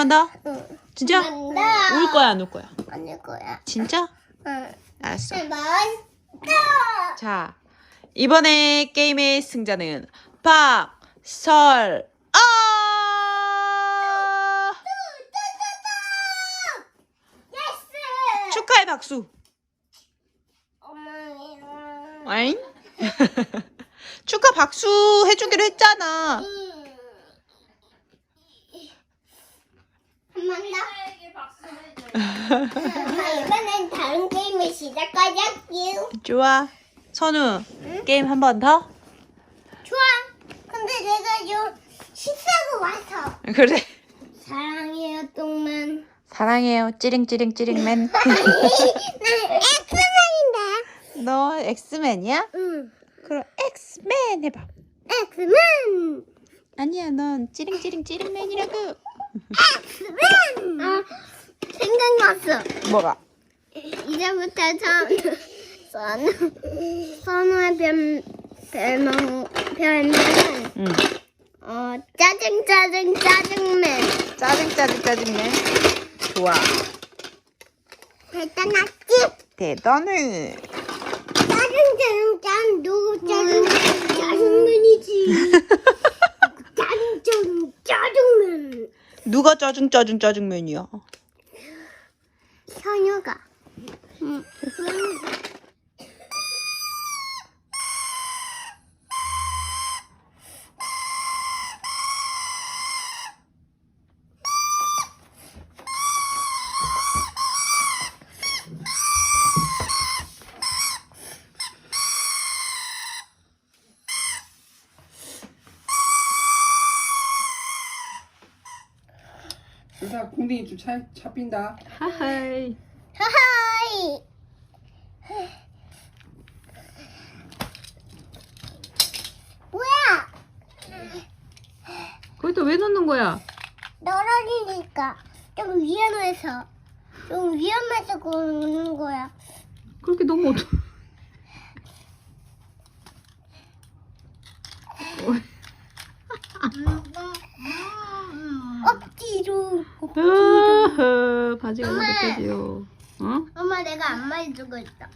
번 더? 응. 진짜? 더. 울 거야, 안 울 거야? 안울 거야. 진짜? 응. 알았어. 한번 더. 자, 이번에 게임의 승자는 박설 아! 예스. 축하해 박수. 엄마. 와잉? 축하 박수 해주기로 했잖아. 한번 더. 엄마 이번엔 다른 게임을 시작하자규. 좋아. 선우, 게임 한 번 더? 좋아. 근데 내가 좀 식사고 와서. 그래. 사랑해요 똥만. 사랑해요. 찌링찌링 찌링맨. 난 엑스맨인데. 너 엑스맨이야? 응. 그럼 엑스맨 해봐. 엑스맨. 아니야, 넌 찌링찌링 찌링맨이라고. 생각났어. 뭐가? 이제부터 선 선우 선우의 별 별명 별명은 응. 어 짜증 짜증 짜증맨. 짜증 짜증 짜증맨. 좋아. 대단하지? 대단해. 짜증 짜증 짠 누구 짜증 짜증맨이지. 짜증 짜증 짜증맨. 누가 짜증 짜증 짜증맨이야? 현유가. 응. 그래서 궁뎅이 좀 차, 차 빈다. 하하이. 하하이. 뭐야? 거기다 왜 넣는 거야? 떨어지니까 좀 위험해서 좀 위험해서 그러는 거야. 그렇게 너무 어두. 억지로. 으흐, 바지가 느껴지요. 어? 엄마 내가 안마 해주고 있다.